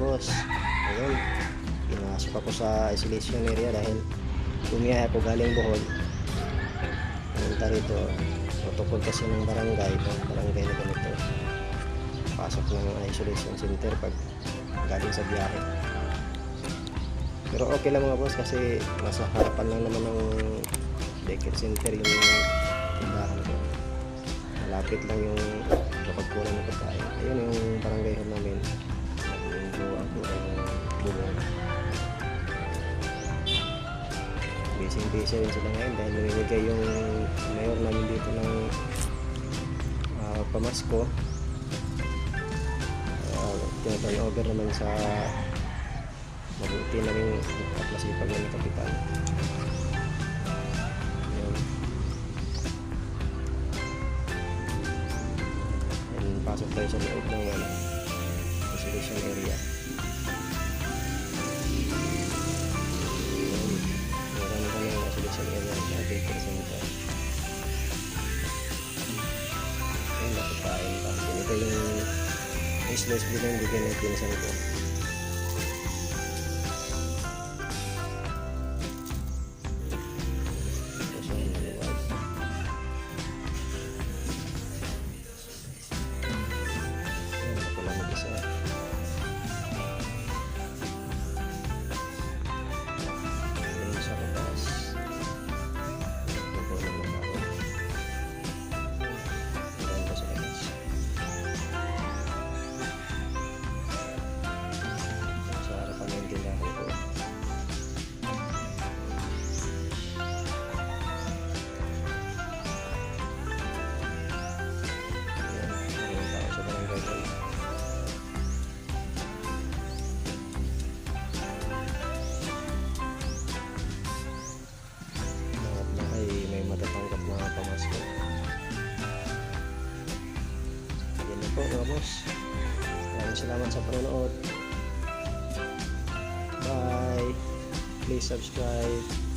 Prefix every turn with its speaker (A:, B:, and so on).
A: boss. Ayun. Pinasok ako sa isolation area dahil bumiyay ako galing Bohol. Pumunta rito. Protocol kasi ng barangay, ng barangay na ganito. Pasok ng isolation center pag galing sa biyahe. Pero okay lang mga boss kasi nasa harapan lang naman ng daycare center yung tindahan ko. Malapit lang yung Busy busy rin sila ngayon dahil namimigay yung mayor namin dito ng ah, pamasko. Uh, Tinaturn over naman sa mabuti namin at masipag namin kapitan. Yun. And pasok tayo sa loob ng ano, isolation area. Ayun, nakakain pa. Ito yung blue na yung bigyan ng pinsan. Po mga boss. Maraming salamat sa panonood. Bye! Please subscribe.